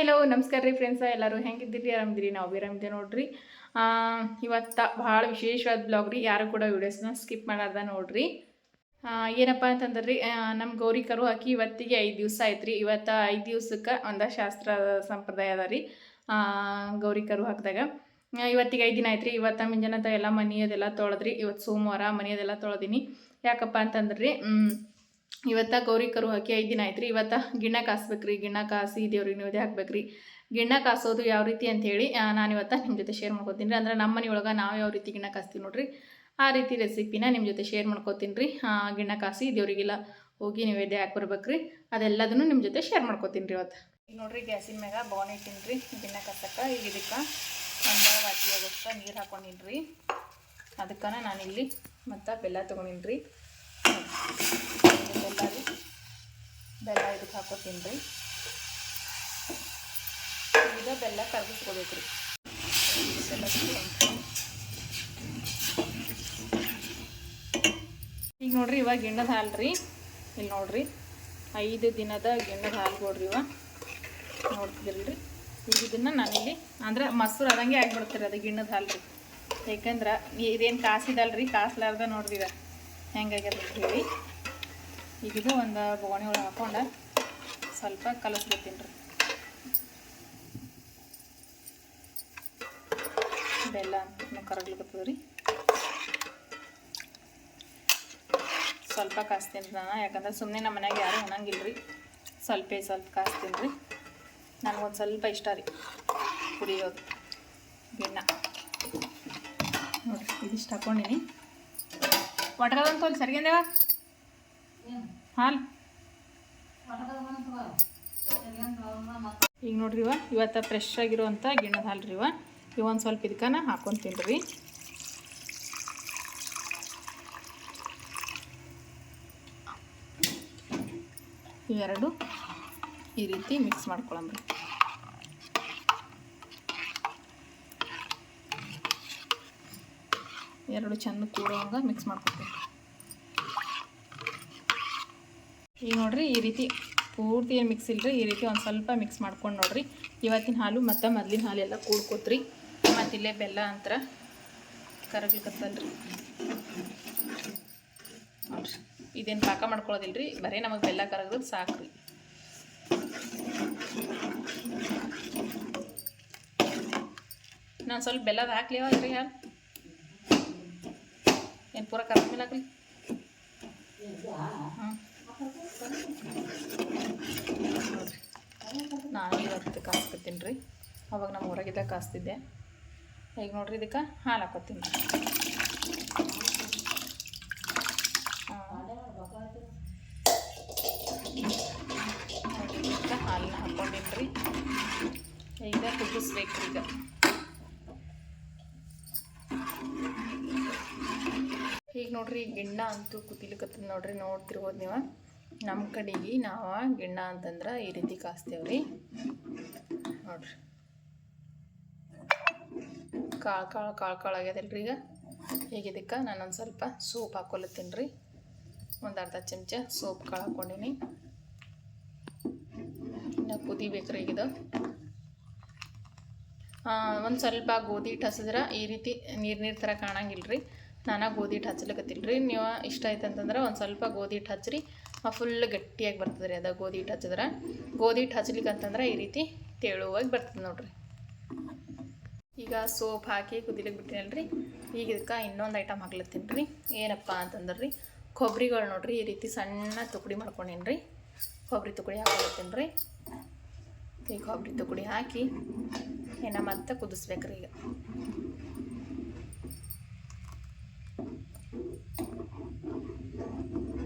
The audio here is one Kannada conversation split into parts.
ಹಲೋ ನಮಸ್ಕಾರ ರೀ ಫ್ರೆಂಡ್ಸ ಎಲ್ಲರೂ ಹೆಂಗಿದ್ದೀರಿ? ಆರಾಮಿದ್ದೀರಿ? ನಾವು ಆರಾಮಿದ್ದೀವಿ ನೋಡ್ರಿ. ಇವತ್ತು ಭಾಳ ವಿಶೇಷವಾದ ಬ್ಲಾಗ್ ರೀ. ಯಾರು ಕೂಡ ವೀಡಿಯೋಸ್ನ ಸ್ಕಿಪ್ ಮಾಡಾರ್ದ ನೋಡ್ರಿ. ಏನಪ್ಪ ಅಂತಂದ್ರೆ ರೀ ನಮ್ಮ ಗೌರಿ ಕರು ಹಾಕಿ ಇವತ್ತಿಗೆ ಐದು ದಿವಸ ಆಯ್ತು ರೀ ಇವತ್ತು ಐದು ದಿವ್ಸಕ್ಕೆ ಒಂದು ಶಾಸ್ತ್ರ ಸಂಪ್ರದಾಯ ಅದ ರೀ ಆ, ಗೌರಿ ಕರು ಹಾಕಿದಾಗ ಇವತ್ತಿಗೆ ಐದು ದಿನ ಆಯ್ತು ರೀ ಇವತ್ತು ಮುಂಜಾನೆ ಎಲ್ಲ ಮನೆಯದೆಲ್ಲ ತೊಳೆದ್ರಿ. ಇವತ್ತು ಸೋಮವಾರ ಮನೆಯದೆಲ್ಲ ತೊಳೆದೀನಿ. ಯಾಕಪ್ಪ ಅಂತಂದ್ರೆ ರೀ ಇವತ್ತ ಗೌರಿ ಕರು ಹಾಕಿ ಐದು ದಿನ ಆಯ್ತು ರೀ ಇವತ್ತು ಗಿಣ್ಣ ಕಾಸ್ಬೇಕ್ರಿ. ಗಿಣ್ಣ ಕಾಸಿ ದೇವ್ರಿಗೆ ನೈವೇದ್ಯ ಹಾಕ್ಬೇಕ್ರಿ. ಗಿಣ್ಣ ಕಾಸೋದು ಯಾವ ರೀತಿ ನಾನು ಇವತ್ತು ನಿಮ್ಮ ಜೊತೆ ಶೇರ್ ಮಾಡ್ಕೊತೀನಿ. ರೀ ಅಂದ್ರೆ ನಮ್ಮ ಮನೆಯೊಳಗೆ ನಾವು ಯಾವ ರೀತಿ ಗಿಣ್ಣ ಕಾಸ್ತೀವಿ ನೋಡ್ರಿ, ಆ ರೀತಿ ರೆಸಿಪಿನ ನಿಮ್ಮ ಜೊತೆ ಶೇರ್ ಮಾಡ್ಕೋತೀನಿ ರೀ ಗಿಣ್ಣ ಕಾಸಿ ದೇವರಿಗೆಲ್ಲ ಹೋಗಿ ನೈವೇದ್ಯ ಹಾಕಿ ಬರ್ಬೇಕ್ರಿ. ಅದೆಲ್ಲದನ್ನು ನಿಮ್ಮ ಜೊತೆ ಶೇರ್ ಮಾಡ್ಕೋತೀನಿ ರೀ ಇವತ್ತು. ಈಗ ನೋಡ್ರಿ ಗ್ಯಾಸಿನ ಮ್ಯಾಗ ಬಾಣಿ ಇಟ್ಟಿನಿ ರೀ ಗಿಣ್ಣ ಕಾಸಕ್ಕೆ ಈಗ ಇದಕ್ಕೆ ಒಂದು ವಾಟಿ ಆಗೋಷ್ಟು ನೀರು ಹಾಕೊಂಡಿನಿ ರೀ ಅದಕ್ಕೆ ನಾನಿಲ್ಲಿ ಮತ್ತು ಬೆಲ್ಲ ತೊಗೊಂಡಿನಿ ಬೆಲ್ಲ ಬೆಲ್ಲ ಇದಕ್ಕೆ ಹಾಕೋತೀನಿ ರೀ ಈಗ ಬೆಲ್ಲ ಕರಗಿಸ್ಕೋಬೇಕು ರೀ ಈಗ ನೋಡ್ರಿ ಇವಾಗ ಗಿಣ್ಣದ ಹಾಲು ರೀ ಇಲ್ಲಿ ನೋಡ್ರಿ ಐದು ದಿನದ ಗಿಣ್ಣದ ಹಾಲು ಕೊಡ್ರಿ ಇವ. ನೋಡ್ತಿದ್ರಿ ಈಗ ಇದನ್ನು ನಾನಿಲ್ಲಿ ಅಂದ್ರೆ ಮೊಸರು ಅದಂಗೆ ಆಗಿಬಿಡ್ತೀರಿ ಅದು ಗಿಣ್ಣದ ಹಾಲು ರೀ ಯಾಕಂದ್ರೆ ಇದೇನು ಕಾಸಿದಲ್ರಿ ಕಾಸ್ಲಾರ್ದ ನೋಡ್ರಿದ ಹೆಂಗಾಗ್ಯದ ಹೇಳಿ ಈಗ ಇದು ಒಂದು ಬೋಗಣಿ ಒಳಗೆ ಹಾಕೊಂಡು ಸ್ವಲ್ಪ ಕಲಸ್ಬಿಡ್ತೀನಿ ರೀ. ಬೆಲ್ಲ ಕರಗ್ಲಿಕ್ಕೆ ರೀ. ಸ್ವಲ್ಪ ಕಾಸ್ತೀನಿ ರೀ ನಾನು, ಯಾಕಂದ್ರೆ ಸುಮ್ಮನೆ ನಮ್ಮ ಮನೆಯಾಗ ಯಾರು ಉಣಂಗಿಲ್ಲ ರೀ. ಸ್ವಲ್ಪ ಸ್ವಲ್ಪ ಕಾಸ್ತೀನಿ ರೀ. ನನಗೊಂದು ಸ್ವಲ್ಪ ಇಷ್ಟ ರೀ ಕುಡಿಯೋದು. ಬೆನ್ನ. ನೋಡಿ ಇದಿಷ್ಟು ಹಾಕೊಂಡಿನಿ. ಒಟ್ಗದಂತ ಸರಿಗಂದೇವ ಹಾಲು. ಈಗ ನೋಡ್ರಿ ಇವ, ಇವತ್ತು ಫ್ರೆಶ್ ಆಗಿರುವಂಥ ಗಿಣ್ಣದ ಹಾಲು ರೀ ಇವ. ಇವೊಂದು ಸ್ವಲ್ಪ ಇದಕ್ಕನ ಹಾಕೊತೀನಿ ರೀ ಇವೆರಡು ಈ ರೀತಿ ಮಿಕ್ಸ್ ಮಾಡ್ಕೊಳಂಬ್ರಿ. ಎರಡು ಚಂದ ಕೂಡುವಂಗ ಮಿಕ್ಸ್ ಮಾಡ್ಕೊತೀನಿ ಈಗ ನೋಡ್ರಿ ಈ ರೀತಿ ಪೂರ್ತಿ ಏನು ಮಿಕ್ಸ್ ಇಲ್ಲರಿ ಈ ರೀತಿ ಒಂದು ಸ್ವಲ್ಪ ಮಿಕ್ಸ್ ಮಾಡ್ಕೊಂಡು ನೋಡ್ರಿ. ಇವತ್ತಿನ ಹಾಲು ಮತ್ತು ಮೊದ್ಲಿನ ಹಾಲು ಎಲ್ಲ ಕೂಡ್ಕೋತ್ರಿ. ಮತ್ತು ಇಲ್ಲೇ ಬೆಲ್ಲ ಅಂತರ ಕರಗ್ಲಿಕ್ಕತ್ತಲ್ರಿ ನೋಡ್ರಿ, ಇದೇನು ಪಾಕ ಮಾಡ್ಕೊಳ್ಳೋದಿಲ್ಲ ರೀ ಬರೀ ನಮಗೆ ಬೆಲ್ಲ ಕರಗಿದ್ರೆ ಸಾಕು ರೀ ನಾನು ಸ್ವಲ್ಪ ಬೆಲ್ಲದ ಹಾಕ್ಲಿ ಅಲ್ರಿ ಹಾಲು ಏನು ಪೂರ ಕರಗ ಮೇಲೆ ನಾನು ಇವತ್ತು ಕಾಸ್ಕೊತೀನಿ ರೀ. ಅವಾಗ ನಮ್ಮ ಹೊರಗಿದ್ದಾಗ ಕಾಸ್ತಿದ್ದೆ. ಈಗ ನೋಡ್ರಿ ಇದಕ್ಕೆ ಹಾಲು ಹಾಕೋತೀನಿ ಹಾಲನ್ನ ಹಾಕೊಂಡಿನ್ರಿ ಈಗ ಕುದಿಸ್ಬೇಕು ಈಗ. ನೋಡ್ರಿ, ಗಿಣ್ಣ ಅಂತೂ ಕುದಿಲಿಕತ್ತದ ನೋಡ್ರಿ, ನೋಡ್ತಿರ್ಬೋದು ನೀವು. ನಮ್ಮ ಕಡೆಗೆ ನಾವು ಗಿಣ್ಣ ಅಂತಂದ್ರೆ ಈ ರೀತಿ ಕಾಸ್ತೇವೆ ರೀ ನೋಡ್ರಿ. ಕಾಳು ಕಾಳು ಕಾಳು ಕಾಳು ಆಗ್ಯದಲ್ರಿ ಈಗ. ಈಗ ಇದಕ್ಕೆ ಒಂದು ಸ್ವಲ್ಪ ಸೋಪ್ ಹಾಕೊಲತ್ತೀನಿ ರೀ ಒಂದು ಅರ್ಧ ಚಮಚ ಸೋಪ್ ಕಾಳು ಹಾಕ್ಕೊಂಡೀನಿ ಇನ್ನು ಕುದಿಬೇಕು ರೀ ಇದು ಒಂದು ಸ್ವಲ್ಪ ಗೋಧಿ ಹಿಟ್ಟು ಹಸಿದ್ರೆ ಈ ರೀತಿ ನೀರು ನೀರು ಥರ ಕಾಣಂಗಿಲ್ಲ ರೀ ನಾನು ಗೋಧಿ ಹಿಟ್ಟು ಹಚ್ಲಿಕತ್ತಿಲ್ಲ ರೀ. ನೀವು ಇಷ್ಟ ಆಯ್ತು ಅಂತಂದ್ರೆ ಒಂದು ಸ್ವಲ್ಪ ಗೋಧಿ ಹಿಟ್ಟು ಹಚ್ಚಿರಿ. ಫುಲ್ ಗಟ್ಟಿಯಾಗಿ ಬರ್ತದೆ ರೀ ಅದು ಗೋಧಿ ಹಿಟ್ಟು ಹಚ್ಚಿದ್ರೆ. ಗೋಧಿ ಹಿಟ್ಟು ಹಚ್ಲಿಕ್ಕೆ ಅಂತಂದ್ರೆ ಈ ರೀತಿ ತೆಳುವಾಗಿ ಬರ್ತದೆ ನೋಡ್ರಿ. ಈಗ ಸೋಪ್ ಹಾಕಿ ಕುದಿಲಿಕ್ಕೆ ಬಿಟ್ಟಿನಲ್ರಿ. ಈಗ ಇದಕ್ಕೆ ಇನ್ನೊಂದು ಐಟಮ್ ಹಾಕ್ಲತ್ತೀನಿ ರೀ. ಏನಪ್ಪ ಅಂತಂದ್ರೆ ರೀ, ಕೊಬ್ಬರಿಗಳು ನೋಡ್ರಿ ಈ ರೀತಿ ಸಣ್ಣ ತುಕಡಿ ಮಾಡ್ಕೊಂಡೇನಿ ರೀ. ಕೊಬ್ಬರಿ ತುಕಡಿ ಹಾಕೊಳತ್ತೀನಿ ರೀ. ಈ ಕೊಬ್ಬರಿ ತುಕಡಿ ಹಾಕಿ ಏನ ಮತ್ತೆ ಕುದಿಸ್ಬೇಕ್ರಿ ಈಗ.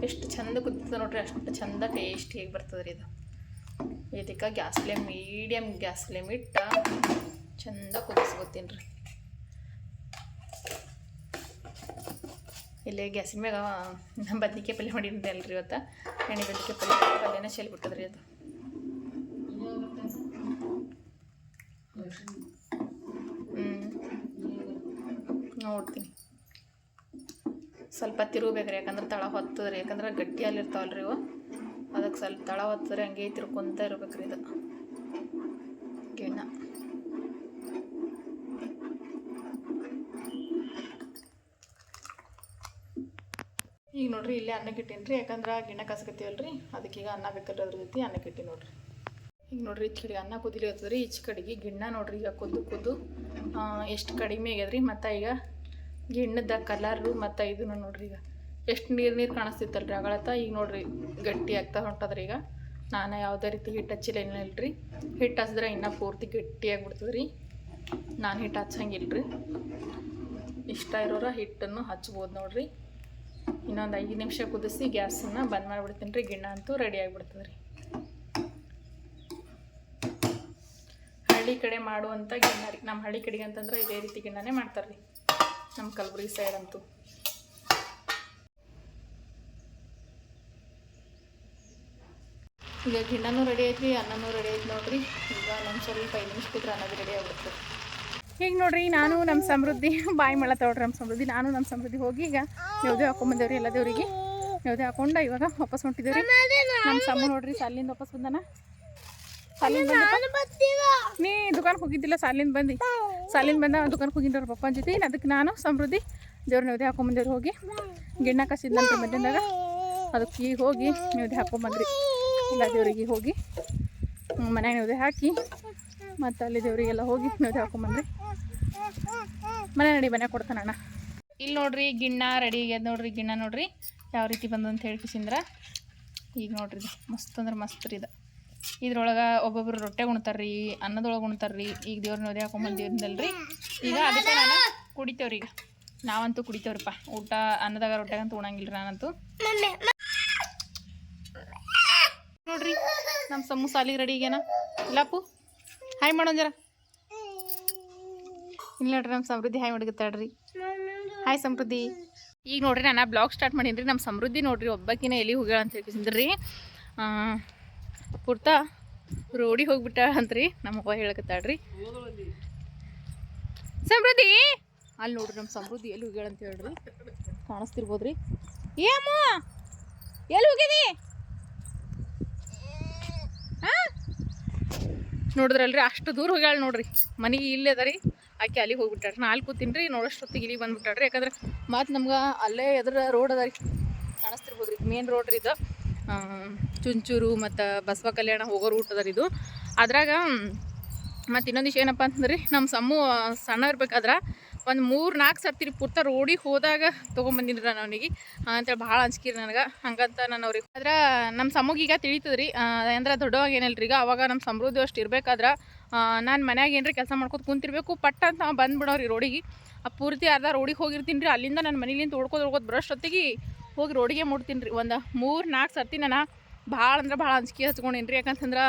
ಎಷ್ಟು ಚಂದ ಕುದಿತದೆ ನೋಡ್ರಿ, ಅಷ್ಟು ಚಂದ ಟೇಸ್ಟಿಯಾಗಿ ಬರ್ತದೆ ರೀ ಇದು. ಇದಕ್ಕೆ gas flame medium gas flame ಇಟ್ಟು ಚಂದ ಕುದಿಸ್ಕೊತೀನಿ ರೀ. ಇಲ್ಲೇ ಗ್ಯಾಸಿನ ಮ್ಯಾಗ ಬದ್ನಿಕಾಯಿ ಪಲ್ಯ ಮಾಡಿದ್ದೆ ಅಲ್ರಿ ಇವತ್ತು. ಎಣ್ಣೆ ಬದ್ನಿಕಾಯಿ ಪಲ್ಯ ಪಲ್ಯನ ಚೆಲ್ಲಿ ಬಿಟ್ಟದ್ರಿ ಅದು ಹ್ಞೂ ನೋಡ್ತೀನಿ ಸ್ವಲ್ಪ ತಿರುಗಬೇಕ್ರಿ ಯಾಕಂದ್ರೆ ತಳ ಹೊತ್ತದ್ರಿ, ಯಾಕಂದ್ರೆ ಗಟ್ಟಿಯಲ್ಲಿ ಇರ್ತಾವಲ್ರಿ ಇವು. ಅದಕ್ಕೆ ಸ್ವಲ್ಪ ತಳ ಹೊತ್ತದ್ರೆ ಹಂಗೆ ತಿರ್ಕೊಂತ ಇರ್ಬೇಕ್ರಿ ಇದು. ಗಿಣ್ಣ. ಈಗ ನೋಡ್ರಿ, ಇಲ್ಲೇ ಅನ್ನಕ್ಕೆ ಇಟ್ಟೀನಿ ರೀ ಯಾಕಂದ್ರೆ ಗಿಣ್ಣ ರೀ ಅದಕ್ಕೆ ಈಗ ಅನ್ನ ಬೇಕಾದ್ರೆ ಅದ್ರ ಜೊತೆ ಅನ್ನಕ್ಕೆ ಇಟ್ಟಿ ನೋಡ್ರಿ. ಈಗ ನೋಡ್ರಿ, ಈಚೆ ಕಡೆಗೆ ಅನ್ನ ಕುದಿಲಿ ರೀ ಈಚೆ ಕಡೆಗೆ ಗಿಣ್ಣ ನೋಡ್ರಿ, ಈಗ ಕುದ್ದು ಕುದ್ದು ಎಷ್ಟು ಕಡಿಮೆ ಆಗ್ಯದ್ರಿ, ಮತ್ತು ಈಗ ಗಿಣ್ಣದ ಕಲರು ಮತ್ತು ಇದನ್ನು ನೋಡ್ರಿ ಈಗ. ಎಷ್ಟು ನೀರು ನೀರು ಕಾಣಿಸ್ತಿತ್ತಲ್ರಿ ಅಗಳತ್ತ ಈಗ ನೋಡ್ರಿ ಗಟ್ಟಿ ಆಗ್ತಾ ಹೊಂಟದ್ರಿ ಈಗ. ನಾನು ಯಾವುದೇ ರೀತಿ ಹಿಟ್ಟು ಹಚ್ಚಿಲ್ಲ ಏನಿಲ್ಲ ರೀ ಹಿಟ್ಟು ಹಚ್ಚಿದ್ರೆ ಇನ್ನೂ ಪೂರ್ತಿ ಗಟ್ಟಿಯಾಗ್ಬಿಡ್ತದೆ ರೀ ನಾನು ಹಿಟ್ಟು ಹಚ್ಚಂಗಿಲ್ರಿ. ಇಷ್ಟ ಇರೋರ ಹಿಟ್ಟನ್ನು ಹಚ್ಬೋದು ನೋಡ್ರಿ. ಇನ್ನೊಂದು ಐದು ನಿಮಿಷ ಕುದಿಸಿ ಗ್ಯಾಸನ್ನು ಬಂದ್ ಮಾಡಿಬಿಡ್ತೀನಿ ರೀ. ಗಿಣ್ಣ ಅಂತೂ ರೆಡಿ ಆಗಿಬಿಡ್ತದೆ ರೀ ಹಳ್ಳಿ ಕಡೆ ಮಾಡುವಂಥ ಗಿಣ್ಣ ರೀ. ನಮ್ಮ ಹಳ್ಳಿ ಕಡೆಗೆ ಅಂತಂದ್ರೆ ಇದೇ ರೀತಿ ಗಿಣ್ಣನೇ ಮಾಡ್ತಾರೆ ರೀ ನಮ್ಮ ಕಲಬುರಗಿ ಸೈಡ್ ಅಂತೂ. ಈಗ ಗಿಣ್ಣನೂ ರೆಡಿ ಐತ್ರಿ ಅನ್ನನೂ ರೆಡಿ ಐತಿ ನೋಡ್ರಿ. ಈಗ ನಮ್ಮ ಸ್ವಲ್ಪ ಐದು ನಿಮಿಷ ಬಿಟ್ಟರೆ ಅನ್ನೋದು ರೆಡಿ ಆಗ್ಬಿಡ್ತದೆ ಈಗ ನೋಡ್ರಿ ನಾನು ನಮ್ಮ ಸಮೃದ್ಧಿ ಬಾಯಿ ಮಳ ತಗೊಳ್ರಿ ನಮ್ಮ ಸಮೃದ್ಧಿ. ನಾನು ನಮ್ಮ ಸಮೃದ್ಧಿ ಹೋಗಿ ಈಗ ಯಾವುದೇ ಹಾಕೊಂಬಂದೇವ್ರಿ ಎಲ್ಲ ದೇವ್ರಿಗೆ. ಯಾವುದೇ ಹಾಕೊಂಡ ಇವಾಗ ವಾಪಸ್ ಹೊಂಟಿದ್ದೇವ್ರಿ ನಮ್ಮ ಸಮ್ಮ ನೋಡ್ರಿ ಸಾಲಿಂದ ವಾಪಸ್ ಬಂದಾನ. ಬಂದ ನೀ ದುಕಾನ್ಗೆ ಹೋಗಿದ್ದಿಲ್ಲ ಸಾಲಿನ ಬಂದು. ಸಾಲಿನ ಬಂದ ದುಕಾನ್ಗೆ ಹೋಗಿದ್ದವ್ರ ಪಪ್ಪನ ಜೊತೆ. ಅದಕ್ಕೆ ನಾನು ಸಮೃದ್ಧಿ ದೇವ್ರ ನೆವದಿ ಹಾಕೊಂಬಂದೇವ್ರು ಹೋಗಿ. ಗಿಣ್ಣ ಕಸಿದ್ನಂತ ಮಧ್ಯಾಹ್ನದಾಗ. ಅದಕ್ಕೆ ಈಗ ಹೋಗಿ ನೆವದಿ ಹಾಕೊಂಬಂದ್ರಿ ಇಲ್ಲ ದೇವರಿಗೆ ಹೋಗಿ. ಮನ್ಯಾಗ ನೆವದಿ ಹಾಕಿ. ಮತ್ತು ಅಲ್ಲಿ ದೇವರಿಗೆಲ್ಲ ಹೋಗಿ ನೆವದಿ ಹಾಕೊಂಬಂದ್ರಿ ಮನೆ ನಡಿ ಮನೆ ಕೊಡ್ತಾನಣ್ಣ ಇಲ್ಲಿ ನೋಡ್ರಿ ಗಿಣ್ಣ ರೆಡಿ ಆಗ್ಯದ ನೋಡ್ರಿ ಗಿಣ್ಣ ನೋಡ್ರಿ. ಯಾವ ರೀತಿ ಬಂದು ಅಂತ ಹೇಳಿ ಕಿಸಿಂದ್ರ ಈಗ ನೋಡ್ರಿ ಇದು. ಮಸ್ತ್ ಅಂದ್ರೆ ಮಸ್ತ್ ರೀ ಇದು. ಇದ್ರೊಳಗೆ ಒಬ್ಬೊಬ್ರು ರೊಟ್ಟೆ ಉಣ್ತಾರ್ರಿ, ಅನ್ನದೊಳಗೆ ಉಣ್ತಾರ್ರಿ, ಈಗ ದೇವ್ರ ನದಿ ಹಾಕೊಂಬಂದಿದ್ದಲ್ರಿ ಈಗ ಅದಕ್ಕೆ ನಾನು ಕುಡಿತೇವ್ರಿ ಈಗ. ನಾವಂತೂ ಕುಡಿತೇವ್ರಿಪ್ಪ. ಊಟ, ಅನ್ನದಾಗ ರೊಟ್ಟೆಗಂತೂ ಉಣಂಗಿಲ್ಲ ನಾನಂತೂ. ನೋಡ್ರಿ ನಮ್ಮ ಸಮ್ಮು ಸಾಲಿಗೆ ರೆಡಿ ಈಗೇನ? ಇಲ್ಲಪ್ಪು ಹಾಯ್ ಮಾಡೋಣ ಜರ ಇಲ್ಲ ನೋಡ್ರಿ ನಮ್ಮ ಸಮೃದ್ಧಿ ಹಾಯ್ ಹುಡುಗತ್ತಾಡ್ರಿ ಹಾಯ್ ಸಮೃದ್ಧಿ. ಈಗ ನೋಡ್ರಿ ನಾನು ಬ್ಲಾಗ್ ಸ್ಟಾರ್ಟ್ ಮಾಡೀನಿ ರೀ ನಮ್ಮ ಸಮೃದ್ಧಿ ನೋಡ್ರಿ ಒಬ್ಬಕ್ಕಿನ ಎಲ್ಲಿ ಹೋಗ್ಯಾಳ ಅಂತ ಹೇಳ್ಕಿಸಿದ್ರಿ ಪೂರ್ತಾ ರೋಡಿಗೆ ಹೋಗ್ಬಿಟ್ಟ ಅಂತ್ರಿ ನಮ್ಮಪ್ಪ ಅವ್ವ ಹೇಳಕತ್ತಾಳ್ರಿ. ಸಮೃದ್ಧಿ! ಅಲ್ಲಿ ನೋಡ್ರಿ ನಮ್ಮ ಸಮೃದ್ಧಿ ಎಲ್ಲಿ ಹೋಗ್ಯಾಳ ಅಂತ ಹೇಳ್ರಿ. ಕಾಣಿಸ್ತಿರ್ಬೋದ್ರಿ. ಏಮ ಎಲ್ಲಿ ಹೋಗಿದಿ? ನೋಡಿದ್ರಲ್ರಿ, ಅಷ್ಟು ದೂರ ಹೋಗ್ಯಾಳ ನೋಡ್ರಿ. ಮನೆಗೆ ಇಲ್ಲೇ ಅದ ರೀ. ಆಕೆ ಅಲ್ಲಿಗೆ ಹೋಗ್ಬಿಟ್ಟಾಡ್ರಿ ನಾ ಅಲ್ಲಿ ನೋಡೋಷ್ಟೊತ್ತಿಗೆ ಇಲ್ಲಿಗೆ ಬಂದ್ಬಿಟ್ಟಾಡ್ರಿ ಯಾಕಂದ್ರೆ ಮತ್ತೆ ನಮ್ಗೆ ಅಲ್ಲೇ ಎದುರ ರೋಡ್ ಅದ ರೀ. ಕಾಣಿಸ್ತಿರ್ಬೋದು ರೀ ಮೇನ್ ರೋಡ್ ರೀ ಇದು. ಚುಂಚೂರು ಮತ್ತು ಬಸವ ಕಲ್ಯಾಣ ಹೋಗೋ ರೂಟ್ ಅದ ಇದು. ಅದ್ರಾಗ, ಮತ್ತು ಇನ್ನೊಂದು ವಿಷಯ ಏನಪ್ಪ ಅಂತಂದ್ರೆ ನಮ್ಮ ಸಮ್ಮು ಸಣ್ಣ ಇರ್ಬೇಕಾದ್ರೆ ಒಂದು ಮೂರು ನಾಲ್ಕು ಸರ್ತಿ ಪೂರ್ತ ರೋಡಿಗೆ ಹೋದಾಗ ತೊಗೊಂಬಂದಿನಿ ನಾನು ಅವನಿಗೆ. ಅಂತೇಳಿ ಭಾಳ ಅಂಜಿಕಿರಿ ನನಗೆ. ಹಂಗಂತ ನಾನು ಅವ್ರಿಗೆ ಆದ್ರೆ ನಮ್ಮ ಸಮ್ಮಗೆ ಈಗ ತಿಳಿತದೆ ರೀ ಅಂದ್ರೆ ದೊಡ್ಡವಾಗ ಏನಿಲ್ಲ ಈಗ ಅವಾಗ ನಮ್ಮ ಸಮೃದ್ಧಿ ಅಷ್ಟು ಇರ್ಬೇಕಾದ್ರೆ ನಾನು ಮನ್ಯಾಗ ಏನ್ರಿ ಕೆಲಸ ಮಾಡ್ಕೊತ ಕುಂತಿರ್ಬೇಕು ಪಟ್ಟ ಅಂತ ಬಂದ್ಬಿಡೋ ಬಂದ್ಬಿಡೋರಿ ರೋಡಿಗೆ. ಆ, ಪೂರ್ತಿ ಅರ್ಧ ರೋಡಿಗೆ ಹೋಗಿರ್ತೀನಿ ರೀ ಅಲ್ಲಿಂದ ನನ್ನ ಮನೇಲಿಂದ ಓಡ್ಕೋದು ಓಡ್ಕೋದು ಬರೋಷ್ಟೊತ್ತಿಗೆ ಹೋಗಿ ರೋಡಿಗೆ ಮುಟ್ತೀನಿ ರೀ. ಒಂದು ಮೂರು ನಾಲ್ಕು ಸರ್ತಿ ನಾನು ಭಾಳ ಅಂದ್ರೆ ಭಾಳ ಅಂಜಿಕೆ ಹಚ್ಕೊಂಡೇನಿ ರೀ ಯಾಕಂತಂದ್ರೆ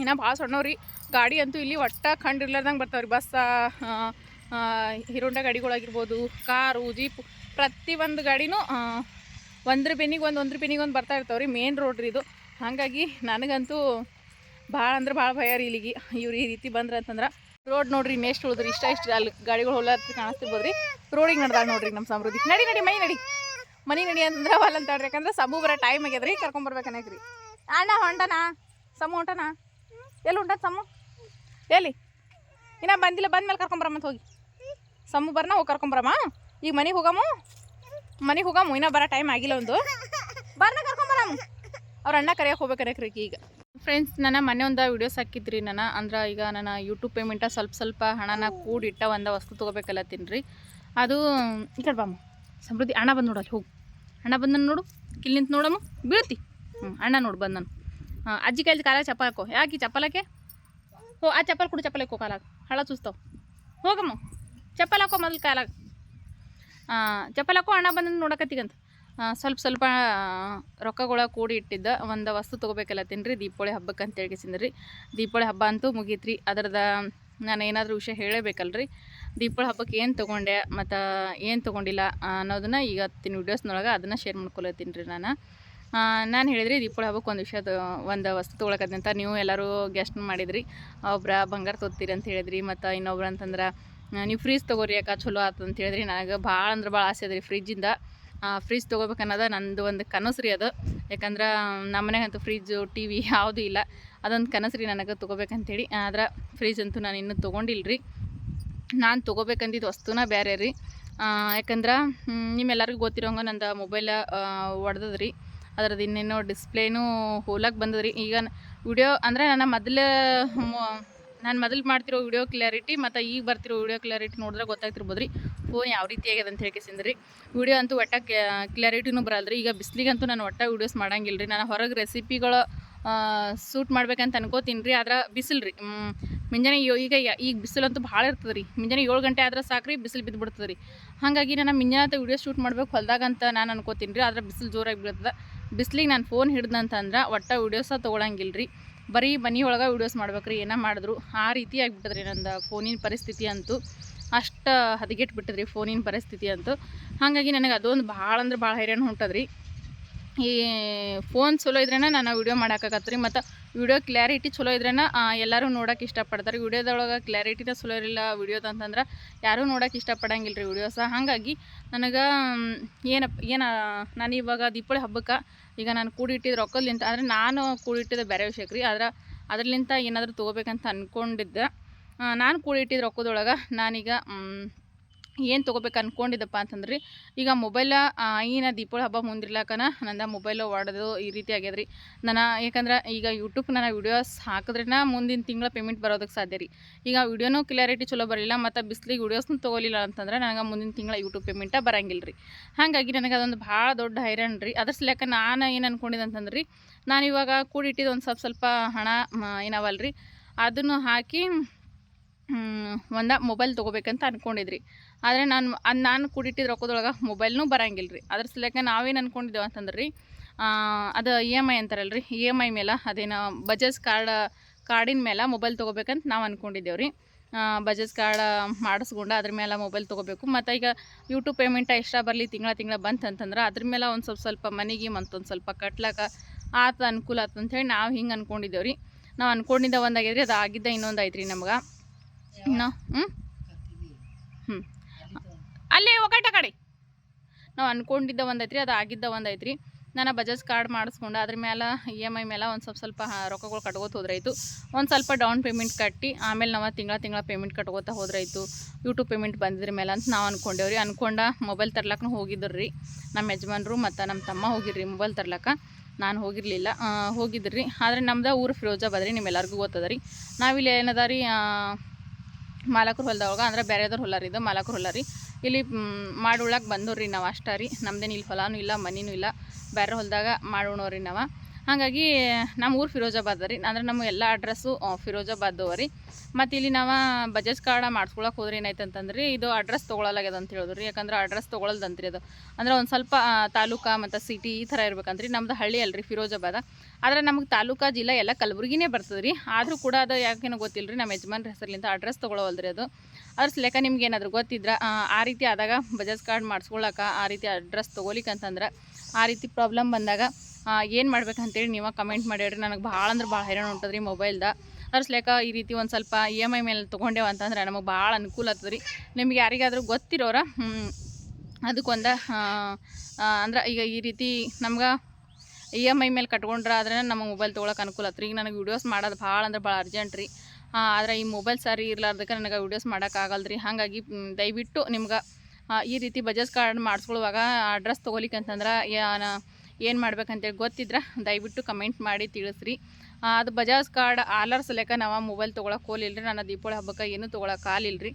ಇನ್ನೂ ಭಾಳ ಸಣ್ಣವ್ರಿ. ಗಾಡಿ ಅಂತೂ ಇಲ್ಲಿ ಒಟ್ಟ ಕಂಡಿರ್ಲಾರ್ದಂಗೆ ಬರ್ತಾವ್ರಿ. ಬಸ್ ಹೀರೋಂಡ ಗಾಡಿಗಳಾಗಿರ್ಬೋದು, ಕಾರು, ಜೀಪ್ ಪ್ರತಿ ಒಂದು ಗಾಡಿನೂ ಒಂದ್ರ ಬೆನ್ನಿಗೆ ಒಂದು, ಒಂದ್ರ ಬೆನ್ನಿಗೆ ಒಂದು ಬರ್ತಾ ಇರ್ತಾವ್ರಿ. ಮೇನ್ ರೋಡ್ ರೀ ಇದು. ಹಾಗಾಗಿ ನನಗಂತೂ ಭಾಳ ಅಂದ್ರೆ ಭಾಳ ಭಯ ರೀ ಇಲ್ಲಿಗೆ. ಇವ್ರು ಈ ರೀತಿ ಬಂದ್ರೆ ಅಂತಂದ್ರೆ ರೋಡ್ ನೋಡ್ರಿ ಇನ್ನೆಷ್ಟು ಉಳಿದ್ರಿ ಇಷ್ಟ ಇಷ್ಟ ಅಲ್ಲಿ ಗಾಡಿಗಳು ಹೋಗ್ಲಾರ್ದು ಕಾಣಿಸ್ತಿರ್ಬೋದ್ರಿ. ರೋಡಿಗೆ ನಡ್ದಾಗ ನೋಡ್ರಿ ನಮ್ಮ ಸಮೃದ್ಧಿ. ನಡಿ ನಡಿ, ಮೈ ನಡಿ. ಮನೆ ನಡಿ ಅಂತಂದ್ರೆ ಅವಲ್ಲ ಹೇಳ್ರಿ ಯಾಕಂದ್ರೆ ಸಬು ಬರೋ ಟೈಮ್ ಆಗ್ಯದ್ರಿ ರೀ. ಅಣ್ಣ ಹೊಂಟನಾ? ಸಮು ಹೊಂಟನಾ? ಎಲ್ಲಿ ಹೊಂಟದ ಸಮು? ಎಲ್ಲಿ? ಇನ್ನ ಬಂದಿಲ್ಲ ಬಂದ್ಮೇಲೆ ಕರ್ಕೊಂಬರಮ್ಮ ಹೋಗಿ. ಸಮು ಬರ್ನ ಹೋಗಿ ಕರ್ಕೊಂಬರಮ್ಮ ಈಗ ಮನೆಗೆ ಹೋಗಮ್ಮು ಮನೆಗೆ ಹೋಗಮ್ಮು ಇನ್ನೂ ಬರೋ ಟೈಮ್ ಆಗಿಲ್ಲ ಒಂದು. ಬರ್ನ ಕರ್ಕೊಂಬರಮ್ಮ ಅವ್ರ ಅಣ್ಣ ಕರೆಯಕ್ಕೆ ಹೋಗ್ಬೇಕನ್ನಕ್ರಿ ಈಗ. ಫ್ರೆಂಡ್ಸ್ ನನ್ನ ಮೊನ್ನೆ ಒಂದು ವೀಡಿಯೋಸ್ ಹಾಕಿದ್ರಿ ನಾನು ಅಂದ್ರೆ ಈಗ ನನ್ನ ಯೂಟ್ಯೂಬ್ ಪೇಮೆಂಟ ಸ್ವಲ್ಪ ಸ್ವಲ್ಪ ಹಣನ ಕೂಡಿಟ್ಟ ಒಂದು ವಸ್ತು ತೊಗೋಬೇಕಲ್ಲ ತಿನ್ರಿ ಅದು ಈ ಕಡೆ ಬಾಮ್ಮ. ಸಮೃದ್ಧಿ. ಅಣ್ಣ ಬಂದು ನೋಡಲ್ಲಿ ಹೋಗು. ಅಣ್ಣ ಬಂದನ ನೋಡು. ಇಲ್ಲಿ ನಿಂತು ನೋಡಮ್ಮ. ಬೀಳ್ತಿ. ಹ್ಞೂ ಅಣ್ಣ ನೋಡು ಬಂದನ ಹಾಂ ಅಜ್ಜಿ ಕೈಲಿ ಕಾಲಾಗ ಚಪ್ಪಲ್ ಹಾಕೋ. ಯಾಕೆ ಚಪ್ಪಲಕ್ಕೆ ಹೋ, ಆ ಚಪ್ಪಲ್ ಕೊಡು ಚಪ್ಪಲ್ ಹಾಕೋ ಕಾಲಾಗ. ಹಳ ಚೂಸ್ತಾವ ಹೋಗಮ್ಮ. ಚಪ್ಪಲ್ ಹಾಕೋ ಮೊದಲು ಕಾಲಾಗ. ಚಪ್ಪಲ್ ಹಾಕೋ, ಅಣ್ಣ ಬಂದನು ನೋಡಕತ್ತಿಗಂತ. ಸ್ವಲ್ಪ ಸ್ವಲ್ಪ ರೊಕ್ಕಗಳ ಕೂಡಿ ಇಟ್ಟಿದ್ದ. ಒಂದು ವಸ್ತು ತೊಗೋಬೇಕಲ್ಲ ತಿನ್ರಿ. ದೀಪಾವಳಿ ಹಬ್ಬಕ್ಕೆ ಅಂತ ಸಿಂದ್ರಿ. ದೀಪಾವಳಿ ಹಬ್ಬ ಅಂತೂ ಮುಗೀತ್ರಿ. ಅದ್ರದ ನಾನು ಏನಾದರೂ ವಿಷಯ ಹೇಳಬೇಕಲ್ರಿ? ದೀಪಾವಳಿ ಹಬ್ಬಕ್ಕೆ ಏನು ತೊಗೊಂಡೆ, ಮತ್ತು ಏನು ತೊಗೊಂಡಿಲ್ಲ ಅನ್ನೋದನ್ನ ಹತ್ತಿನ ವೀಡಿಯೋಸ್ನೊಳಗೆ ಅದನ್ನು ಶೇರ್ ಮಾಡ್ಕೊಳತ್ತೀನಿ ರೀ ನಾನು ನಾನು ಹೇಳಿದ್ರಿ ದೀಪಾವಳಿ ಹಬ್ಬಕ್ಕೆ ಒಂದು ವಿಷಯ ಒಂದು ವಸ್ತು ತೊಗೊಳಕತ್ತೀನಿ ಅಂತ ನೀವು ಎಲ್ಲರೂ ಗೆಸ್ಟ್ ಮಾಡಿದ್ರಿ. ಒಬ್ರ ಬಂಗಾರ ತೊತ್ತೀರಿ ಅಂತ ಹೇಳಿದ್ರಿ, ಮತ್ತು ಇನ್ನೊಬ್ರು ಅಂತಂದ್ರೆ ನೀವು ಫ್ರಿಜ್ ತೊಗೋರಿ ಯಾಕೆ ಚಲೋ ಆತು ಅಂತ ಹೇಳಿದ್ರಿ. ನನಗೆ ಭಾಳ ಅಂದ್ರೆ ಭಾಳ ಆಸೆ ಅದ ರೀ ಫ್ರಿಜ್ಜಿಂದ ಫ್ರಿಜ್ ತೊಗೋಬೇಕನ್ನೋದು ನಂದು ಒಂದು ಕನಸು ರೀ ಅದು. ಯಾಕಂದ್ರೆ ನಮ್ಮ ಮನೆಗಂತೂ ಫ್ರಿಜ್ಜು ಟಿ ವಿ ಯಾವುದೂ ಇಲ್ಲ. ಅದೊಂದು ಕನಸು ರೀ ನನಗೆ ತೊಗೋಬೇಕಂತೇಳಿ. ಆದ್ರೆ ಫ್ರಿಜ್ ಅಂತೂ ನಾನು ಇನ್ನೂ ತೊಗೊಂಡಿಲ್ಲ ರೀ. ನಾನು ತೊಗೋಬೇಕಂದಿದ್ದು ವಸ್ತುನ ಬೇರೆ ರೀ. ಯಾಕಂದ್ರೆ ನಿಮ್ಮೆಲ್ಲರಿಗೂ ಗೊತ್ತಿರೋಂಗೆ ನಂದು ಮೊಬೈಲ ಒಡ್ದದ ರೀ. ಅದ್ರದ್ದು ಇನ್ನೇನೋ ಡಿಸ್ಪ್ಲೇನೂ ಹೋಲಕ್ಕೆ ಬಂದದ್ರಿ ಈಗ ವಿಡಿಯೋ ಅಂದರೆ ನನ್ನ ಮೊದಲು ನಾನು ಮೊದಲು ಮಾಡ್ತಿರೋ ವಿಡಿಯೋ ಕ್ಲಾರಿಟಿ ಮತ್ತು ಈಗ ಬರ್ತಿರೋ ವಿಡಿಯೋ ಕ್ಲಾರಿಟಿ ನೋಡಿದ್ರೆ ಗೊತ್ತಾಗ್ತಿರ್ಬೋದು ರೀ ಫೋನ್ ಯಾವ ರೀತಿ ಆಗ್ಯದ ಅಂತ ಹೇಳ್ಕೇಸಿಂದ ರೀ ವಿಡಿಯೋ ಅಂತೂ ಒಟ್ಟ ಕ್ಲಾರಿಟಿನೂ ಬರಲ್ಲ ಈಗ ಬಿಸ್ಲಿಗಂತೂ ನಾನು ಒಟ್ಟ ವಿಡಿಯೋಸ್ ಮಾಡಂಗಿಲ್ಲ ರೀ ನಾನು ಹೊರಗೆ ರೆಸಿಪಿಗಳು ಸೂಟ್ ಮಾಡ್ಬೇಕಂತ ಅನ್ಕೋತೀನಿ ರೀ ಆದ್ರೆ ಬಿಸಿಲು ರೀ ಮುಂಜಾನೆ ಈಗ ಈಗ ಬಿಸಿಲಂತೂ ಭಾಳ ಇರ್ತದೆ ರೀ ಮುಂಜಾನೆ ಏಳು ಗಂಟೆ ಆದ್ರೆ ಸಾಕು ರೀ ಬಿಸಿಲು ಬಿದ್ದು ಬಿಡ್ತದೆ ರೀ ಹಾಗಾಗಿ ನಾನು ಮುಂಜಾನೆ ವಿಡಿಯೋ ಶೂಟ್ ಮಾಡ್ಬೇಕು ಹೊಲ್ದಾಗ ಅಂತ ನಾನು ಅನ್ಕೋತೀನಿ ರೀ ಆದ್ರೆ ಬಿಸಿಲು ಜೋರಾಗಿ ಬೀಳ್ತದೆ. ಬಿಸಿಲಿಗೆ ನಾನು ಫೋನ್ ಹಿಡ್ದಂತಂದ್ರೆ ಒಟ್ಟ ವೀಡಿಯೋಸ ತೊಗೊಳಂಗಿಲ್ಲ ರೀ ಬರೀ ಮನೆ ಒಳಗೆ ವೀಡಿಯೋಸ್ ಮಾಡ್ಬೇಕು ರೀ ಏನೋ ಮಾಡಿದ್ರು. ಆ ರೀತಿ ಆಗಿಬಿಟ್ಟದ್ರಿ ನಂದು ಫೋನಿನ ಪರಿಸ್ಥಿತಿ ಅಂತೂ. ಅಷ್ಟು ಹದಗೆಟ್ಟು ಬಿಟ್ಟದ್ರಿ ಫೋನಿನ ಪರಿಸ್ಥಿತಿ ಅಂತೂ. ಹಾಗಾಗಿ ನನಗೆ ಅದೊಂದು ಭಾಳ ಅಂದ್ರೆ ಭಾಳ ಹೈರಾಣ ಹೊಂಟದ್ರಿ. ಈ ಫೋನ್ ಚಲೋ ಇದ್ರೇನ ನಾನು ವಿಡಿಯೋ ಮಾಡೋಕ್ಕಾಗತ್ತೆ ರೀ ಮತ್ತು ವಿಡಿಯೋ ಕ್ಲಾರಿಟಿ ಚಲೋ ಇದ್ರೇನ ಎಲ್ಲರೂ ನೋಡೋಕೆ ಇಷ್ಟಪಡ್ತಾರೆ. ವಿಡಿಯೋದೊಳಗೆ ಕ್ಲಾರಿಟಿನ ಚಲೋ ಇರಲಿಲ್ಲ ವಿಡಿಯೋದ ಅಂತಂದ್ರೆ ಯಾರೂ ನೋಡೋಕೆ ಇಷ್ಟಪಡಂಗಿಲ್ಲ ರೀ ವಿಡಿಯೋಸ ಹಾಗಾಗಿ ನನಗೆ ಏನಪ್ಪ ಏನು, ನಾನು ಇವಾಗ ದೀಪಾವಳಿ ಹಬ್ಬಕ್ಕೆ ಈಗ ನಾನು ಕೂಡಿಟ್ಟಿದ್ದು ರೊಕ್ಕದಲಿಂತ, ಆದರೆ ನಾನು ಕೂಡಿಟ್ಟಿದ್ದ ಬೇರೆ ವಿಷಯಕ್ಕೆ ರೀ. ಆದ್ರೆ ಅದ್ರಲಿಂತ ಏನಾದರೂ ತೊಗೋಬೇಕಂತ ಅಂದ್ಕೊಂಡಿದ್ದೆ ನಾನು ಕೂಡಿಟ್ಟಿದ್ದು ರೊಕ್ಕದೊಳಗೆ ನಾನೀಗ ಏನು ತೊಗೋಬೇಕು ಅಂದ್ಕೊಂಡಿದ್ದಪ್ಪ ಅಂತಂದ್ರೆ, ಈಗ ಮೊಬೈಲ ಈಗಿನ ದೀಪಾವಳಿ ಹಬ್ಬ ಮುಂದಿರ್ಲಾಕನ ನಂದು ಮೊಬೈಲು ಒಡೆದು ಈ ರೀತಿ ಆಗ್ಯದ ರೀ ನಾನು ಯಾಕಂದ್ರೆ ಈಗ ಯೂಟ್ಯೂಬ್ ನಾನು ವಿಡಿಯೋಸ್ ಹಾಕಿದ್ರೆ ಮುಂದಿನ ತಿಂಗಳ ಪೇಮೆಂಟ್ ಬರೋದಕ್ಕೆ ಸಾಧ್ಯ ರೀ. ಈಗ ವೀಡಿಯೋನೂ ಕ್ಲಾರಿಟಿ ಚಲೋ ಬರಲಿಲ್ಲ ಮತ್ತು ಬಿಸಿಲಿಗೆ ವೀಡಿಯೋಸ್ನೂ ತೊಗೊಲಿಲ್ಲ ಅಂತಂದ್ರೆ ನನಗೆ ಮುಂದಿನ ತಿಂಗಳ ಯೂಟ್ಯೂಬ್ ಪೇಮೆಂಟ ಬರಂಗಿಲ್ಲ ರೀ. ಹಾಗಾಗಿ ನನಗೆ ಅದೊಂದು ಭಾಳ ದೊಡ್ಡ ಹೈರಾಣ ರೀ. ಅದ್ರ ಸಲಕ ನಾನು ಏನು ಅಂದ್ಕೊಂಡಿದ್ದೆ ಅಂತಂದ್ರೆ, ನಾನು ಇವಾಗ ಕೂಡಿಟ್ಟಿದ್ದು ಒಂದು ಸ್ವಲ್ಪ ಸ್ವಲ್ಪ ಹಣ ಏನವಲ್ರಿ, ಅದನ್ನು ಹಾಕಿ ಒಂದು ಮೊಬೈಲ್ ತೊಗೋಬೇಕಂತ ಅಂದ್ಕೊಂಡಿದ್ರಿ ಆದರೆ ನಾನು ಅದು ನಾನು ಕೂಡಿಟ್ಟಿದ್ದ ರೊಕ್ಕದೊಳಗೆ ಮೊಬೈಲ್ನೂ ಬರಂಗಿಲ್ಲ ರೀ ಅದ್ರ ಸಲಕ್ಕೆ ನಾವೇನು ಅಂದ್ಕೊಂಡಿದ್ದೇವೆ ಅಂತಂದ್ರೆ ರೀ ಅದು ಇ ಎಂ ಐ ಅಂತಾರಲ್ಲ ರೀ ಇ ಎಂ ಐ ಮೇಲೆ ಅದೇನು ಬಜಾಜ್ ಕಾರ್ಡ್ ಕಾರ್ಡಿನ ಮೇಲೆ ಮೊಬೈಲ್ ತೊಗೋಬೇಕಂತ ನಾವು ಅಂದ್ಕೊಂಡಿದ್ದೇವೆ ರೀ ಬಜಾಜ್ ಕಾರ್ಡ್ ಮಾಡಿಸ್ಕೊಂಡು ಅದ್ರ ಮೇಲೆ ಮೊಬೈಲ್ ತೊಗೋಬೇಕು. ಮತ್ತು ಈಗ ಯೂಟ್ಯೂಬ್ ಪೇಮೆಂಟ್ ಎಕ್ಸ್ಟ್ರಾ ಬರಲಿ ತಿಂಗಳ ತಿಂಗಳ ಬಂತಂತಂದ್ರೆ ಅದ್ರ ಮೇಲೆ ಒಂದು ಸ್ವಲ್ಪ ಸ್ವಲ್ಪ ಮನೆಗೆ ಮತ್ತೊಂದು ಸ್ವಲ್ಪ ಕಟ್ಲಾಕ ಆತ ಅನುಕೂಲ ಆತು ಅಂಥೇಳಿ ನಾವು ಹಿಂಗೆ ಅಂದ್ಕೊಂಡಿದ್ದೇವೆ ರೀ ನಾವು ಅಂದ್ಕೊಂಡಿದ್ದ ಒಂದು ಆಗ್ಯದ ಅದು ಆಗಿದ್ದ ಇನ್ನೊಂದು ಐತ್ರಿ ನಮ್ಗೆ. ಇನ್ನು ಹ್ಞೂ ಹ್ಞೂ ಅಲ್ಲೇ ಒಗಟ ಕಡೆ. ನಾವು ಅಂದ್ಕೊಂಡಿದ್ದ ಒಂದೈತ್ರಿ, ಅದು ಆಗಿದ್ದ ಒಂದೈತ್ರಿ. ನಾನು ಬಜಾಜ್ ಕಾರ್ಡ್ ಮಾಡಿಸ್ಕೊಂಡು, ಅದ್ರ ಮೇಲೆ ಇ ಎಂ ಐ ಮೇಲೆ ಒಂದು ಸ್ವಲ್ಪ ಸ್ವಲ್ಪ ರೊಕ್ಕಗಳು ಕಟ್ಕೋತ ಹೋದ್ರಾಯ್ತು. ಒಂದು ಸ್ವಲ್ಪ ಡೌನ್ ಪೇಮೆಂಟ್ ಕಟ್ಟಿ, ಆಮೇಲೆ ನಾವು ತಿಂಗಳ ತಿಂಗಳ ಪೇಮೆಂಟ್ ಕಟ್ಕೋತಾ ಹೋದ್ರಾಯ್ತು. ಯೂಟ್ಯೂಬ್ ಪೇಮೆಂಟ್ ಬಂದಿದ್ರ ಮೇಲೆ ಅಂತ ನಾವು ಅಂದ್ಕೊಂಡೇವ್ರಿ ಅಂದ್ಕೊಂಡ ಮೊಬೈಲ್ ತರ್ಲಕ್ಕೂ ಹೋಗಿದ್ರು ರೀ ನಮ್ಮ ಯಜಮಾನರು ಮತ್ತು ನಮ್ಮ ತಮ್ಮ ಹೋಗಿರ್ರಿ ಮೊಬೈಲ್ ತರ್ಲಕ್ಕ. ನಾನು ಹೋಗಿರಲಿಲ್ಲ ಹೋಗಿದ್ರಿ ಆದರೆ ನಮ್ದು ಊರು ಫಿರೋಜಾಬಾದ್ರಿ, ನಿಮ್ಮೆಲ್ಲರಿಗೂ ಗೊತ್ತದ ರೀ. ನಾವಿಲ್ಲಿ ಏನದ ರೀ ಮಾಲಕರು ಹೊಲದೊಳಗೆ ಅಂದ್ರೆ ಬೇರೆದವ್ರು ಹೊಲ ರೀ ಇದು ಮಾಲಕರು ಹೊಲ ರೀ ಇಲ್ಲಿ ಮಾಡಿ ಉಳ್ಳಾಕ ಬಂದವ್ರಿ ನಾವು ಅಷ್ಟೇ ರೀ. ನಮ್ದೇನು ಇಲ್ಲಿ ಹೊಲನೂ ಇಲ್ಲ, ಮನಿನೂ ಇಲ್ಲ. ಬೇರೆ ಹೊಲದಾಗ ರೀ ನಾವು. ಹಾಗಾಗಿ ನಮ್ಮ ಊರು ಫಿರೋಜಾಬಾದ್ ರೀ ಅಂದ್ರೆ ನಮ್ಮ ಎಲ್ಲ ಅಡ್ರೆಸ್ಸು ಫಿರೋಜಾಬಾದ್ ರೀ ಮತ್ತು ಇಲ್ಲಿ ನಾವು ಬಜಾಜ್ ಕಾರ್ಡ ಮಾಡ್ಸ್ಕೊಳಕ್ಕೆ ಹೋದ್ರೆ ಏನಾಯ್ತು ಅಂತಂದ್ರೆ ಇದು ಅಡ್ರೆಸ್ ತೊಗೊಳಲಾಗ್ಯದ ಅಂತ ಹೇಳಿದ್ರು. ರೀ ಯಾಕಂದ್ರೆ ಅಡ್ರೆಸ್ ತೊಗೊಳಲ್ದಂತ್ರಿ ಅದು. ಅಂದ್ರೆ ಒಂದು ಸ್ವಲ್ಪ ತಾಲೂಕಾ ಮತ್ತು ಸಿಟಿ ಈ ಥರ ಇರ್ಬೇಕಂತ್ರಿ. ನಮ್ದು ಹಳ್ಳಿ ಅಲ್ರಿ ಫಿರೋಜಾಬಾದ. ಆದರೆ ನಮಗೆ ತಾಲೂಕಾ ಜಿಲ್ಲಾ ಎಲ್ಲ ಕಲಬುರ್ಗಿನೇ ಬರ್ತದೆ ರೀ ಆದರೂ ಕೂಡ ಅದು ಯಾಕೇನೋ ಗೊತ್ತಿಲ್ಲ ರೀ ನಮ್ಮ ಯಜಮಾನ್ರ ಹೆಸರ್ಲಿಂದ ಅಡ್ರೆಸ್ ತೊಗೊಳವಲ್ರಿ ಅದು. ಅದ್ರ ಲೆಕ್ಕ ನಿಮ್ಗೆ ಏನಾದರೂ ಗೊತ್ತಿದ್ರೆ ಆ, ರೀತಿ ಆದಾಗ ಬಜಾಜ್ ಕಾರ್ಡ್ ಮಾಡಿಸ್ಕೊಳಕ ಆ ರೀತಿ ಅಡ್ರೆಸ್ ತೊಗೊಲಿಕ್ಕಂತಂದ್ರೆ ಆ ರೀತಿ ಪ್ರಾಬ್ಲಮ್ ಬಂದಾಗ ಏನು ಮಾಡ್ಬೇಕಂತೇಳಿ ನೀವು ಕಮೆಂಟ್ ಮಾಡಿರಿ ನನಗೆ ಭಾಳ ಅಂದ್ರೆ ಭಾಳ ಹೈರಾಣ ಉಂಟದ್ರಿ ಮೊಬೈಲ್ದ ಅರ್ಸ್ಲೇಕ ಈ ರೀತಿ ಒಂದು ಸ್ವಲ್ಪ ಇ ಎಂ ಐ ಮೇಲೆ ತೊಗೊಂಡೇವು ಅಂತಂದ್ರೆ ನಮಗೆ ಭಾಳ ಅನುಕೂಲ ಆಗ್ತದೆ ರೀ ನಿಮ್ಗೆ ಯಾರಿಗಾದ್ರೂ ಗೊತ್ತಿರೋರ ಅದಕ್ಕೊಂದು ಅಂದ್ರೆ ಈಗ ಈ ರೀತಿ ನಮ್ಗೆ ಇ ಎಂ ಐ ಮೇಲೆ ಕಟ್ಕೊಂಡ್ರೆ ಆದ್ರೆ ನಮಗೆ ಮೊಬೈಲ್ ತೊಗೊಳಕ್ಕೆ ಅನುಕೂಲ ಆತ್ರಿ ಈಗ ನನಗೆ ವೀಡಿಯೋಸ್ ಮಾಡೋದು ಭಾಳ ಅಂದ್ರೆ ಭಾಳ ಅರ್ಜೆಂಟ್ ರೀ. ಆದರೆ ಈ ಮೊಬೈಲ್ ಸರಿ ಇರ್ಲಾರ್ದಕ್ಕೆ ನನಗೆ ವೀಡಿಯೋಸ್ ಮಾಡೋಕ್ಕಾಗಲ್ಲ ರೀ ಹಾಗಾಗಿ ದಯವಿಟ್ಟು ನಿಮ್ಗೆ ಈ ರೀತಿ ಬಜಾಜ್ ಕಾರ್ಡ್ ಮಾಡಿಸ್ಕೊಳ್ಳುವಾಗ ಅಡ್ರೆಸ್ ತೊಗೊಲಿಕ್ಕೆ ಅಂತಂದ್ರೆ ಏನು ಮಾಡ್ಬೇಕಂತೇಳಿ ಗೊತ್ತಿದ್ರೆ, ದಯವಿಟ್ಟು ಕಮೆಂಟ್ ಮಾಡಿ ತಿಳಿಸ್ರಿ. ಅದು ಬಜಾಜ್ ಕಾರ್ಡ್ ಆಲರ್ಸ್ ಲೆಕ್ಕ ನಾವು ಮೊಬೈಲ್ ತೊಗೊಳಕ್ಕೆ ಹೋಲಿಲ್ಲ ರೀ ನಾನು ದೀಪಾವಳಿ ಹಬ್ಬಕ್ಕೆ ಏನು ತೊಗೊಳಕ್ಕೆ ಆಗಿಲ್ಲ ರೀ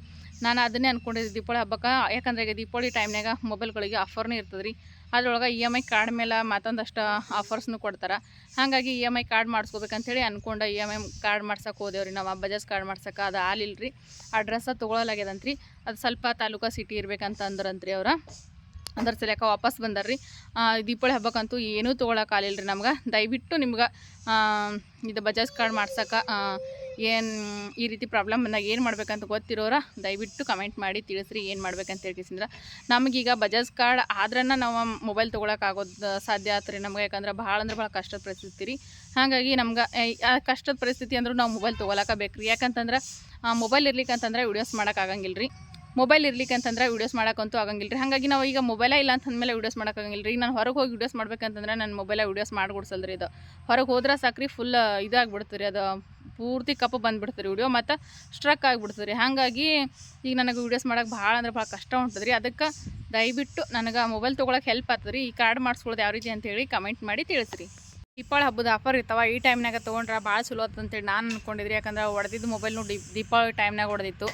ನಾನು ಅದನ್ನೇ ಅಂದ್ಕೊಂಡಿದ್ದೆ ದೀಪಾವಳಿ ಹಬ್ಬಕ್ಕೆ, ಯಾಕಂದ್ರೆ ಈಗ ದೀಪಾವಳಿ ಟೈಮ್ನಾಗ ಮೊಬೈಲ್ಗಳಿಗೆ ಆಫರ್ನೂ ಇರ್ತದೆ ರೀ ಅದ್ರೊಳಗೆ ಇ ಎಂ ಐ ಕಾರ್ಡ್ ಮೇಲೆ ಮತ್ತೊಂದಷ್ಟು ಆಫರ್ಸ್ನು ಕೊಡ್ತಾರೆ. ಹಾಗಾಗಿ ಇ ಎಂ ಐ ಕಾರ್ಡ್ ಮಾಡಿಸ್ಕೋಬೇಕಂತೇಳಿ ಅಂದ್ಕೊಂಡು ಇ ಎಂ ಐ ಕಾರ್ಡ್ ಮಾಡ್ಸಕ್ಕೆ ಹೋದೇವ್ರಿ ನಾವು ಬಜಾಜ್ ಕಾರ್ಡ್ ಮಾಡ್ಸೋಕ್ಕೆ ಅದು ಆಲಿಲ್ಲ ರೀ ಅಡ್ರೆಸ್ಸ ತೊಗೊಳಲಾಗ್ಯದಂತ್ರಿ. ಅದು ಸ್ವಲ್ಪ ತಾಲೂಕಾ ಸಿಟಿ ಇರ್ಬೇಕಂತ ಅಂದ್ರಂತ್ರಿ ಅವ್ರು. ಅದ್ರ ಸಲಕ ವಾಪಸ್ ಬಂದಾರ್ರಿ. ದೀಪಾವಳಿ ಹಬ್ಬಕ್ಕಂತೂ ಏನೂ ತೊಗೊಳಕ್ಕೆ ಆಗಿಲ್ಲ ರೀ ನಮ್ಗೆ. ದಯವಿಟ್ಟು ನಿಮ್ಗೆ ಇದು ಬಜಾಜ್ ಕಾರ್ಡ್ ಮಾಡ್ಸೋಕೆ ಏನು ಈ ರೀತಿ ಪ್ರಾಬ್ಲಮ್ ಬಂದಾಗ ಏನು ಮಾಡ್ಬೇಕಂತ ಗೊತ್ತಿರೋರ ದಯವಿಟ್ಟು ಕಮೆಂಟ್ ಮಾಡಿ ತಿಳಿಸ್ರಿ ಏನು ಮಾಡ್ಬೇಕಂತ ಹೇಳ್ಕಿಸಿದ್ರೆ ನಮಗೀಗ ಬಜಾಜ್ ಕಾರ್ಡ್ ಆದ್ರನ್ನ ನಾವು ಮೊಬೈಲ್ ತೊಗೊಳಕ್ಕೆ ಆಗೋದು ಸಾಧ್ಯ ಆತ್ರಿ ನಮ್ಗೆ. ಯಾಕಂದ್ರೆ ಭಾಳ ಅಂದ್ರೆ ಭಾಳ ಕಷ್ಟದ ಪರಿಸ್ಥಿತಿ ರೀ ಹಾಗಾಗಿ ನಮ್ಗೆ ಕಷ್ಟದ ಪರಿಸ್ಥಿತಿ ಅಂದ್ರೂ ನಾವು ಮೊಬೈಲ್ ತೊಗೊಳಕ್ಕೆ ಬೇಕು ರೀ ಯಾಕಂತಂದ್ರೆ ಮೊಬೈಲ್ ಇರ್ಲಿಕ್ಕೆ ಅಂತಂದ್ರೆ ವಿಡಿಯೋಸ್ ಮಾಡೋಕೆ ಆಗಂಗಿಲ್ಲ ರೀ ಮೊಬೈಲ್ ಇರ್ಲಿಕ್ಕೆ ಅಂತಂದ್ರೆ ವೀಡಿಯೋಸ್ ಮಾಡೋಕ್ಕಂತೂ ಆಗಂಗಿಲ್ಲ ರೀ. ಹಾಗಾಗಿ ನಾವು ಈಗ ಮೊಬೈಲೇ ಇಲ್ಲ ಅಂತಂದಮೇಲೆ ವೀಡಿಯೋಸ್ ಮಾಡೋಕ್ಕಾಗಂಗಿಲ್ಲ ರೀ. ನಾನು ಹೊರಗೆ ಹೋಗಿ ವೀಡಿಯೋಸ್ ಮಾಡ್ಬೇಕಂತಂದ್ರೆ ನನ್ನ ಮೊಬೈಲ ವೀಡಿಯೋಸ್ ಮಾಡ್ಕೊಡ್ಸಲ್ರಿ ಇದು. ಹೊರಗೆ ಹೋದ್ರೆ ಸಾಕ್ರಿ ಫುಲ್ ಇದಾಗ್ಬಿಡ್ತು ರೀ. ಅದು ಪೂರ್ತಿ ಕಪ್ಪು ಬಂದುಬಿಡ್ತು ರೀ ವಿಡಿಯೋ ಮತ್ತು ಸ್ಟ್ರಕ್ ಆಗಿಬಿಡ್ತು ರೀ. ಹಾಗಾಗಿ ಈಗ ನನಗೆ ವೀಡಿಯೋಸ್ ಮಾಡೋಕೆ ಭಾಳ ಅಂದ್ರೆ ಭಾಳ ಕಷ್ಟ ಉಂಟದ ರೀ. ಅದಕ್ಕೆ ದಯವಿಟ್ಟು ನನಗೆ ಮೊಬೈಲ್ ತೊಗೊಳಕ್ಕೆ ಹೆಲ್ಪ್ ಆಗ್ತದೆ ರೀ. ಈ ಕಾರ್ಡ್ ಮಾಡಿಸ್ಕೊಳ್ಳೋದು ಯಾವ ರೀತಿ ಅಂತೇಳಿ ಕಮೆಂಟ್ ಮಾಡಿ ತಿಳಿಸ್ರಿ. ದೀಪಾವಳಿ ಹಬ್ಬದ ಆಫರ್ ಇರ್ತಾವ ಈ ಟೈಮ್ನಾಗ ತೊಗೊಂಡ್ರೆ ಭಾಳ ಚಲೋ ಅಂತೇಳಿ ನಾನು ಅನ್ಕೊಂಡಿದ್ರಿ. ಯಾಕಂದ್ರೆ ಹೊಡೆದಿದ್ದು ಮೊಬೈಲ್ನು ದೀಪಾವಳಿ ಟೈಮ್ನಾಗ ಹೊಡೆದಿತ್ತು.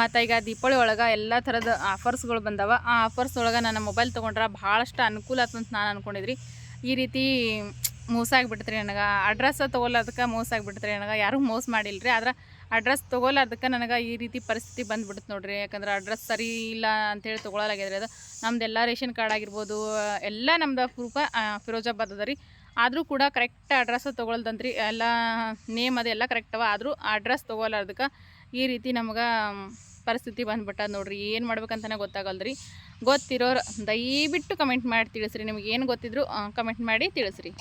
ಮತ್ತು ಈಗ ದೀಪಾವಳಿ ಒಳಗೆ ಎಲ್ಲ ಥರದ ಆಫರ್ಸ್ಗಳು ಬಂದವ. ಆ ಆಫರ್ಸ್ ಒಳಗೆ ನನ್ನ ಮೊಬೈಲ್ ತೊಗೊಂಡ್ರೆ ಭಾಳಷ್ಟು ಅನುಕೂಲ ಆತಂತ ನಾನು ಅಂದ್ಕೊಂಡಿದ್ರಿ ಈ ರೀತಿ ಮೋಸ ಆಗಿಬಿಡ್ತ್ರಿ ನನಗೆ. ಅಡ್ರೆಸ್ ತೊಗೊಲ್ಲದಕ್ಕೆ ಮೋಸ ಆಗಿಬಿಡ್ತ್ರಿ ನನಗೆ. ಯಾರೂ ಮೋಸ ಮಾಡಿಲ್ಲ ರೀ ಆದ್ರೆ ಅಡ್ರೆಸ್ ತೊಗೊಲ್ಲದಕ್ಕೆ ನನಗೆ ಈ ರೀತಿ ಪರಿಸ್ಥಿತಿ ಬಂದುಬಿಡ್ತು ನೋಡ್ರಿ. ಯಾಕಂದ್ರೆ ಅಡ್ರೆಸ್ ಸರಿ ಇಲ್ಲ ಅಂತೇಳಿ ತೊಗೊಳಲಾಗ್ಯದ್ರಿ ಅದು. ನಮ್ದು ಎಲ್ಲ ರೇಷನ್ ಕಾರ್ಡ್ ಆಗಿರ್ಬೋದು, ಎಲ್ಲ ನಮ್ದು ಪ್ರೂಫ ಫಿರೋಜಾಬಾದ್ ಅದ ರೀ. ಆದರೂ ಕೂಡ ಕರೆಕ್ಟ್ ಅಡ್ರೆಸ್ ತೊಗೊಳ್ದಂತ್ರಿ. ಎಲ್ಲ ನೇಮ್ ಅದೆಲ್ಲ ಕರೆಕ್ಟ್ ಅವ. ಆದರೂ ಅಡ್ರೆಸ್ ತೊಗೊಲಾರ್ದಕ್ಕೆ ಈ ರೀತಿ ನಮ್ಗೆ ಪರಿಸ್ಥಿತಿ ಬಂದ್ಬಿಟ್ಟದ ನೋಡ್ರಿ, ಏನು ಮಾಡ್ಬೇಕಂತನೇ ಗೊತ್ತಾಗಲ್ರಿ ಗೊತ್ತಿರೋರು ದಯವಿಟ್ಟು ಕಮೆಂಟ್ ಮಾಡಿ ತಿಳಿಸ್ರಿ ನಿಮ್ಗೆ ಏನು ಗೊತ್ತಿದ್ರು ಕಮೆಂಟ್ ಮಾಡಿ ತಿಳಿಸ್ರಿ.